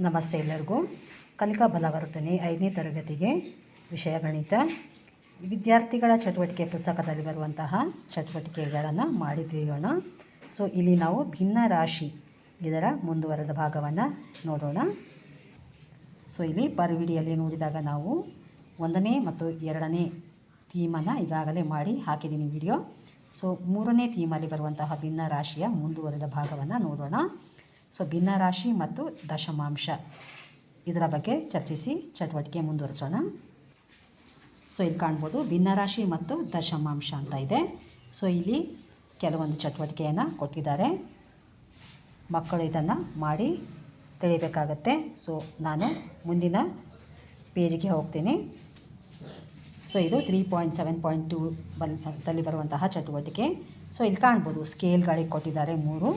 ನಮಸ್ತೆ ಎಲ್ಲರಿಗೂ. ಕಲಿಕಾ ಬಲವರ್ಧನೆ ಐದನೇ ತರಗತಿಗೆ ವಿಷಯ ಗಣಿತ. ವಿದ್ಯಾರ್ಥಿಗಳ ಚಟುವಟಿಕೆ ಪುಸ್ತಕದಲ್ಲಿ ಬರುವಂತಹ ಚಟುವಟಿಕೆಗಳನ್ನು ಮಾಡಿ ಸೊ ಇಲ್ಲಿ ನಾವು ಭಿನ್ನ ರಾಶಿ ಇದರ ಮುಂದುವರೆದ ಭಾಗವನ್ನು ನೋಡೋಣ. ಸೊ ಇಲ್ಲಿ ಪರಿವಿಡಿಯಲ್ಲಿ ನೋಡಿದಾಗ ನಾವು ಒಂದನೇ ಮತ್ತು ಎರಡನೇ ಥೀಮನ್ನು ಈಗಾಗಲೇ ಮಾಡಿ ಹಾಕಿದ್ದೀನಿ ವಿಡಿಯೋ. ಸೊ ಮೂರನೇ ಥೀಮಲ್ಲಿ ಬರುವಂತಹ ಭಿನ್ನ ರಾಶಿಯ ಮುಂದುವರೆದ ಭಾಗವನ್ನು ನೋಡೋಣ. ಸೊ ಭಿನ್ನರಾಶಿ ಮತ್ತು ದಶಮಾಂಶ. ಇದರ ಬಗ್ಗೆ ಚರ್ಚಿಸಿ, ಚಟುವಟಿಕೆ ಮುಂದುವರಿಸೋಣ. ಸೊ ಇಲ್ಲಿ ಕಾಣ್ಬೋದು ಭಿನ್ನರಾಶಿ ಮತ್ತು ದಶಮಾಂಶ ಅಂತ ಇದೆ. ಸೊ ಇಲ್ಲಿ ಕೆಲವೊಂದು ಚಟುವಟಿಕೆಯನ್ನು ಕೊಟ್ಟಿದ್ದಾರೆ. ಮಕ್ಕಳು ಇದನ್ನು ಮಾಡಿ ತಿಳಿಬೇಕಾಗತ್ತೆ. ಸೊ ನಾನು ಮುಂದಿನ ಪೇಜಿಗೆ ಹೋಗ್ತೀನಿ. ಸೊ ಇದು three point seven point two ಬಲ್ ಬರುವಂತಹ ಚಟುವಟಿಕೆ. ಸೊ ಇಲ್ಲಿ ಕಾಣ್ಬೋದು ಸ್ಕೇಲ್ಗಳಿಗೆ ಕೊಟ್ಟಿದ್ದಾರೆ ಮೂರು.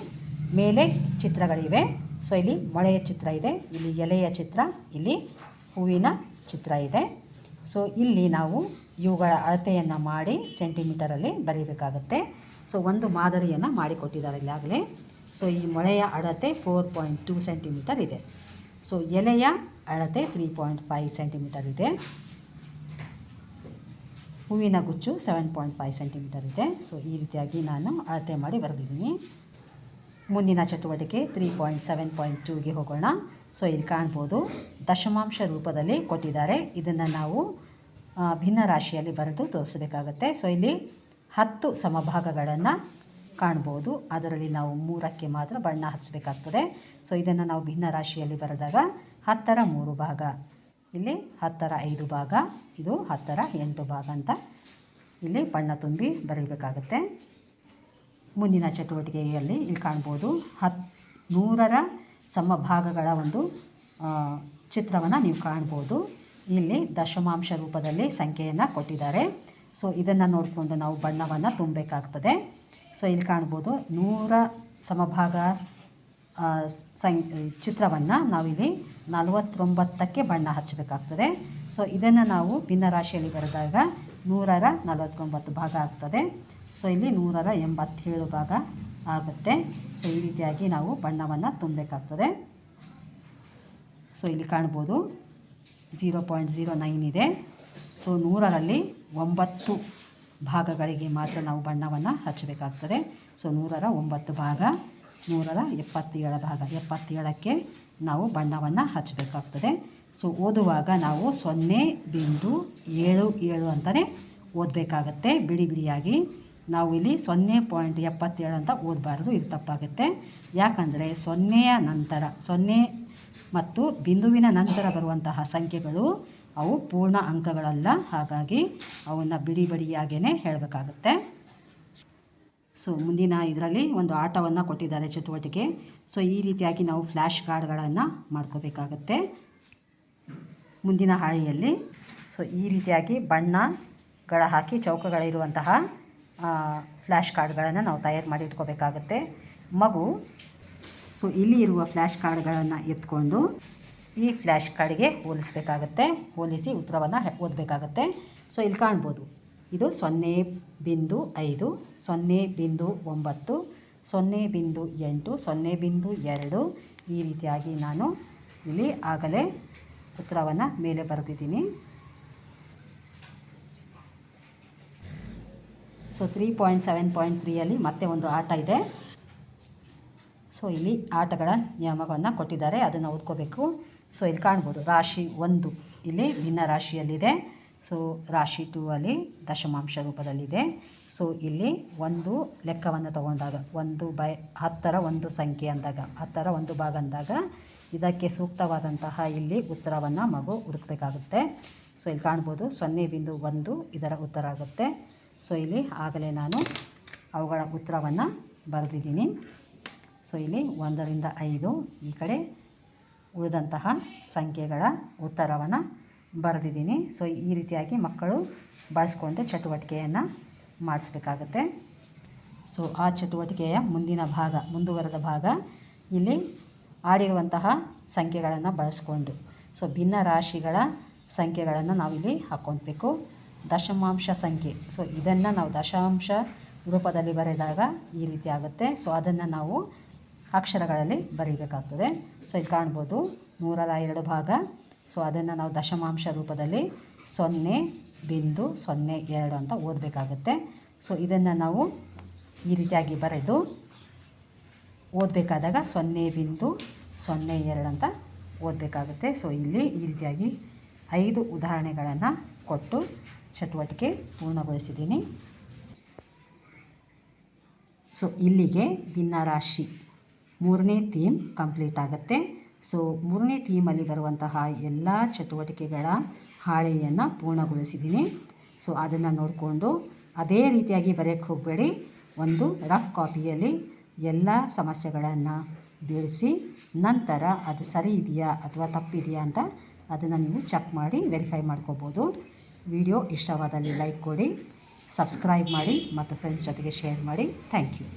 ಮೇಲೆ ಚಿತ್ರಗಳಿವೆ. ಸೊ ಇಲ್ಲಿ ಮೊಳೆಯ ಚಿತ್ರ ಇದೆ, ಇಲ್ಲಿ ಎಲೆಯ ಚಿತ್ರ, ಇಲ್ಲಿ ಹೂವಿನ ಚಿತ್ರ ಇದೆ. ಸೊ ಇಲ್ಲಿ ನಾವು ಇವುಗಳ ಅಳತೆಯನ್ನು ಮಾಡಿ ಸೆಂಟಿಮೀಟರಲ್ಲಿ ಬರೀಬೇಕಾಗತ್ತೆ. ಸೊ ಒಂದು ಮಾದರಿಯನ್ನು ಮಾಡಿಕೊಟ್ಟಿದ್ದಾರೆ ಈಗಾಗಲೇ. ಸೊ ಈ ಮೊಳೆಯ ಅಳತೆ ಫೋರ್ ಪಾಯಿಂಟ್ ಟೂ ಸೆಂಟಿಮೀಟರ್ ಇದೆ. ಸೊ ಎಲೆಯ ಅಳತೆ ತ್ರೀ ಪಾಯಿಂಟ್ ಫೈವ್ ಸೆಂಟಿಮೀಟರ್ ಇದೆ. ಹೂವಿನ ಗುಚ್ಚು ಸೆವೆನ್ ಪಾಯಿಂಟ್ ಫೈವ್ ಸೆಂಟಿಮೀಟರ್ ಇದೆ. ಸೊ ಈ ರೀತಿಯಾಗಿ ನಾನು ಅಳತೆ ಮಾಡಿ ಬರೆದಿದ್ದೀನಿ. ಮುಂದಿನ ಚಟುವಟಿಕೆ ತ್ರೀ ಪಾಯಿಂಟ್ ಸೆವೆನ್ ಪಾಯಿಂಟ್ ಟೂಗೆ ಹೋಗೋಣ. ಸೊ ಇಲ್ಲಿ ಕಾಣ್ಬೋದು ದಶಮಾಂಶ ರೂಪದಲ್ಲಿ ಕೊಟ್ಟಿದ್ದಾರೆ. ಇದನ್ನು ನಾವು ಭಿನ್ನ ರಾಶಿಯಲ್ಲಿ ಬರೆದು ತೋರಿಸಬೇಕಾಗತ್ತೆ. ಸೊ ಇಲ್ಲಿ ಹತ್ತು ಸಮಭಾಗಗಳನ್ನು ಕಾಣ್ಬೋದು. ಅದರಲ್ಲಿ ನಾವು ಮೂರಕ್ಕೆ ಮಾತ್ರ ಬಣ್ಣ ಹಚ್ಚಬೇಕಾಗ್ತದೆ ಸೊ ಇದನ್ನು ನಾವು ಭಿನ್ನ ರಾಶಿಯಲ್ಲಿ ಬರೆದಾಗ ಹತ್ತರ ಮೂರು ಭಾಗ. ಇಲ್ಲಿ ಹತ್ತರ ಐದು ಭಾಗ, ಇದು ಹತ್ತರ ಎಂಟು ಭಾಗ ಅಂತ ಇಲ್ಲಿ ಬಣ್ಣ ತುಂಬಿ ಬರೀಬೇಕಾಗತ್ತೆ. ಮುಂದಿನ ಚಟುವಟಿಕೆಯಲ್ಲಿ ಇಲ್ಲಿ ಕಾಣ್ಬೋದು. ಹತ್, ನೂರರ ಸಮಭಾಗಗಳ ಒಂದು ಚಿತ್ರವನ್ನು ನೀವು ಕಾಣ್ಬೋದು. ಇಲ್ಲಿ ದಶಮಾಂಶ ರೂಪದಲ್ಲಿ ಸಂಖ್ಯೆಯನ್ನು ಕೊಟ್ಟಿದ್ದಾರೆ. ಸೊ, ಇದನ್ನು ನೋಡಿಕೊಂಡು ನಾವು ಬಣ್ಣವನ್ನು ತುಂಬಬೇಕಾಗ್ತದೆ. ಸೊ, ಇಲ್ಲಿ ಕಾಣ್ಬೋದು. ನೂರ ಸಮಭಾಗ ಸಂ, ಚಿತ್ರವನ್ನು ನಾವಿಲ್ಲಿ ನಲವತ್ತೊಂಬತ್ತಕ್ಕೆ ಬಣ್ಣ ಹಚ್ಚಬೇಕಾಗ್ತದೆ. ಸೊ, ಇದನ್ನು ನಾವು ಭಿನ್ನರಾಶಿಯಲ್ಲಿ ಬರೆದಾಗ ನೂರರ ನಲವತ್ತೊಂಬತ್ತು ಭಾಗ ಆಗ್ತದೆ. ಸೊ ಇಲ್ಲಿ ನೂರರ ಎಂಬತ್ತೇಳು ಭಾಗ ಆಗುತ್ತೆ. ಸೊ ಈ ರೀತಿಯಾಗಿ ನಾವು ಬಣ್ಣವನ್ನು ತುಂಬಬೇಕಾಗ್ತದೆ. ಸೊ ಇಲ್ಲಿ ಕಾಣ್ಬೋದು. ಝೀರೋ ಪಾಯಿಂಟ್ ಝೀರೋ ನೈನ್ ಇದೆ. ಸೊ ನೂರರಲ್ಲಿ ಒಂಬತ್ತು ಭಾಗಗಳಿಗೆ ಮಾತ್ರ ನಾವು ಬಣ್ಣವನ್ನು ಹಚ್ಚಬೇಕಾಗ್ತದೆ. ಸೊ ನೂರರ ಒಂಬತ್ತು ಭಾಗ, ನೂರರ ಎಪ್ಪತ್ತೇಳು ಭಾಗ, ಎಪ್ಪತ್ತೇಳಕ್ಕೆ ನಾವು ಬಣ್ಣವನ್ನು ಹಚ್ಚಬೇಕಾಗ್ತದೆ. ಸೊ ಓದುವಾಗ ನಾವು ಸೊನ್ನೆ ಬಿಂದು ಏಳು ಏಳು ಅಂತಲೇ ಓದಬೇಕಾಗತ್ತೆ. ಬಿಡಿ ಬಿಡಿಯಾಗಿ. ನಾವು ಇಲ್ಲಿ ಸೊನ್ನೆ ಪಾಯಿಂಟ್ ಎಪ್ಪತ್ತೇಳು ಅಂತ ಓದಬಾರ್ದು, ಇದು ತಪ್ಪಾಗುತ್ತೆ. ಯಾಕಂದರೆ ಸೊನ್ನೆಯ ನಂತರ, ಸೊನ್ನೆ ಮತ್ತು ಬಿಂದುವಿನ ನಂತರ ಬರುವಂತಹ ಸಂಖ್ಯೆಗಳು ಅವು ಪೂರ್ಣ ಅಂಕಗಳಲ್ಲ. ಹಾಗಾಗಿ ಅವನ್ನು ಬಿಡಿ ಬಿಡಿಯಾಗೇ ಹೇಳಬೇಕಾಗುತ್ತೆ. ಸೊ, ಮುಂದಿನ ಇದರಲ್ಲಿ ಒಂದು ಆಟವನ್ನು ಕೊಟ್ಟಿದ್ದಾರೆ ಚಟುವಟಿಕೆ. ಸೊ, ಈ ರೀತಿಯಾಗಿ ನಾವು ಫ್ಲ್ಯಾಶ್ ಕಾರ್ಡ್ಗಳನ್ನು ಮಾಡ್ಕೋಬೇಕಾಗತ್ತೆ. ಮುಂದಿನ ಹಾಳೆಯಲ್ಲಿ, ಸೊ, ಈ ರೀತಿಯಾಗಿ ಬಣ್ಣಗಳ ಹಾಕಿ ಚೌಕಗಳಿರುವಂತಹ ಫ್ಲ್ಯಾಶ್ ಕಾರ್ಡ್ಗಳನ್ನು ನಾವು ತಯಾರು ಮಾಡಿ ಇಟ್ಕೋಬೇಕಾಗತ್ತೆ. ಮಗು, ಸೊ ಇಲ್ಲಿ ಇರುವ ಫ್ಲ್ಯಾಶ್ ಕಾರ್ಡ್ಗಳನ್ನು ಎತ್ಕೊಂಡು ಈ ಫ್ಲ್ಯಾಶ್ ಕಾರ್ಡ್ಗೆ ಹೋಲಿಸ್ಬೇಕಾಗತ್ತೆ. ಹೋಲಿಸಿ ಉತ್ತರವನ್ನು ಓದಬೇಕಾಗತ್ತೆ. ಸೊ ಇಲ್ಲಿ ಕಾಣ್ಬೋದು. ಇದು ಸೊನ್ನೆ ಬಿಂದು ಐದು, ಸೊನ್ನೆ ಬಿಂದು ಒಂಬತ್ತು, ಸೊನ್ನೆ ಬಿಂದು ಎಂಟು, ಸೊನ್ನೆ ಬಿಂದು ಎರಡು. ಈ ರೀತಿಯಾಗಿ ನಾನು ಇಲ್ಲಿ ಆಗಲೇ ಉತ್ತರವನ್ನು ಮೇಲೆ ಬರೆದಿದ್ದೀನಿ. So three point seven point ತ್ರೀಯಲ್ಲಿ ಮತ್ತೆ ಒಂದು ಆಟ ಇದೆ. ಸೊ ಇಲ್ಲಿ ಆಟಗಳ ನಿಯಮಗಳನ್ನು ಕೊಟ್ಟಿದ್ದಾರೆ. ಅದನ್ನು ಓದ್ಕೋಬೇಕು. ಸೊ ಇಲ್ಲಿ ಕಾಣ್ಬೋದು. ರಾಶಿ ಒಂದು ಇಲ್ಲಿ ಭಿನ್ನ ರಾಶಿಯಲ್ಲಿದೆ. ಸೊ ರಾಶಿ ಟೂ ಅಲ್ಲಿ ದಶಮಾಂಶ ರೂಪದಲ್ಲಿದೆ. ಸೊ ಇಲ್ಲಿ ಒಂದು ಲೆಕ್ಕವನ್ನು ತಗೊಂಡಾಗ, ಒಂದು ಬೈ ಹತ್ತರ ಒಂದು ಸಂಖ್ಯೆ ಅಂದಾಗ, ಹತ್ತರ ಒಂದು ಭಾಗ ಅಂದಾಗ ಇದಕ್ಕೆ ಸೂಕ್ತವಾದಂತಹ ಇಲ್ಲಿ ಉತ್ತರವನ್ನು ಮಗು ಹುಡುಕಬೇಕಾಗುತ್ತೆ. ಸೊ ಇಲ್ಲಿ ಕಾಣ್ಬೋದು ಸೊನ್ನೆ ಬಿಂದು ಒಂದು ಇದರ ಉತ್ತರ ಆಗುತ್ತೆ. ಸೊ ಇಲ್ಲಿ ಆಗಲೇ ನಾನು ಅವುಗಳ ಉತ್ತರವನ್ನು ಬರೆದಿದ್ದೀನಿ. ಸೊ ಇಲ್ಲಿ ಒಂದರಿಂದ ಐದು ಈ ಕಡೆ ಉಳಿದಂತಹ ಸಂಖ್ಯೆಗಳ ಉತ್ತರವನ್ನು ಬರೆದಿದ್ದೀನಿ. ಸೊ ಈ ರೀತಿಯಾಗಿ ಮಕ್ಕಳು ಬಳಸ್ಕೊಂಡು ಚಟುವಟಿಕೆಯನ್ನು ಮಾಡಿಸ್ಬೇಕಾಗತ್ತೆ. ಸೊ ಆ ಚಟುವಟಿಕೆಯ ಮುಂದಿನ ಭಾಗ, ಮುಂದುವರೆದ ಭಾಗ ಇಲ್ಲಿ ಆಡಿರುವಂತಹ ಸಂಖ್ಯೆಗಳನ್ನು ಬಳಸ್ಕೊಂಡು, ಸೊ ಭಿನ್ನ ರಾಶಿಗಳ ಸಂಖ್ಯೆಗಳನ್ನು ನಾವಿಲ್ಲಿ ಹಾಕ್ಕೊಳ್ಬೇಕು. ದಶಮಾಂಶ ಸಂಖ್ಯೆ. ಸೊ ಇದನ್ನು ನಾವು ದಶಾಂಶ ರೂಪದಲ್ಲಿ ಬರೆದಾಗ ಈ ರೀತಿ ಆಗುತ್ತೆ. ಸೊ ಅದನ್ನು ನಾವು ಅಕ್ಷರಗಳಲ್ಲಿ ಬರೀಬೇಕಾಗ್ತದೆ. ಸೊ ಇಲ್ಲಿ ಕಾಣ್ಬೋದು ನೂರರ ಎರಡು ಭಾಗ. ಸೊ ಅದನ್ನು ನಾವು ದಶಮಾಂಶ ರೂಪದಲ್ಲಿ ಸೊನ್ನೆ ಬಿಂದು ಸೊನ್ನೆ ಎರಡು ಅಂತ ಓದಬೇಕಾಗುತ್ತೆ. ಸೊ ಇದನ್ನು ನಾವು ಈ ರೀತಿಯಾಗಿ ಬರೆದು ಓದಬೇಕಾದಾಗ ಸೊನ್ನೆ ಬಿಂದು ಸೊನ್ನೆ ಎರಡು ಅಂತ ಓದಬೇಕಾಗುತ್ತೆ. ಸೊ ಇಲ್ಲಿ ಈ ರೀತಿಯಾಗಿ ಐದು ಉದಾಹರಣೆಗಳನ್ನು ಕೊಟ್ಟು ಚಟುವಟಿಕೆ ಪೂರ್ಣಗೊಳಿಸಿದ್ದೀನಿ. ಸೊ ಇಲ್ಲಿಗೆ ಭಿನ್ನರಾಶಿ ಮೂರನೇ ಥೀಮ್ ಕಂಪ್ಲೀಟ್ ಆಗುತ್ತೆ. ಸೊ ಮೂರನೇ ಥೀಮಲ್ಲಿ ಬರುವಂತಹ ಎಲ್ಲ ಚಟುವಟಿಕೆಗಳ ಹಾಳೆಯನ್ನು ಪೂರ್ಣಗೊಳಿಸಿದ್ದೀನಿ. ಸೊ ಅದನ್ನು ನೋಡಿಕೊಂಡು ಅದೇ ರೀತಿಯಾಗಿ ಬರೆಯೋಕ್ಕೆ ಹೋಗಬೇಡಿ. ಒಂದು ರಫ್ ಕಾಪಿಯಲ್ಲಿ ಎಲ್ಲ ಸಮಸ್ಯೆಗಳನ್ನು ಬಿಡಿಸಿ ನಂತರ ಅದು ಸರಿ ಇದೆಯಾ ಅಥವಾ ತಪ್ಪಿದೆಯಾ ಅಂತ ಅದನ್ನು ನೀವು ಚೆಕ್ ಮಾಡಿ ವೆರಿಫೈ ಮಾಡ್ಕೋಬೋದು. ವಿಡಿಯೋ ಇಷ್ಟವಾದಲ್ಲಿ ಲೈಕ್ ಕೊಡಿ ಸಬ್ಸ್ಕ್ರೈಬ್ ಮಾಡಿ ಮತ್ತು ಫ್ರೆಂಡ್ಸ್ ಜೊತೆಗೆ ಶೇರ್ ಮಾಡಿ. Thank you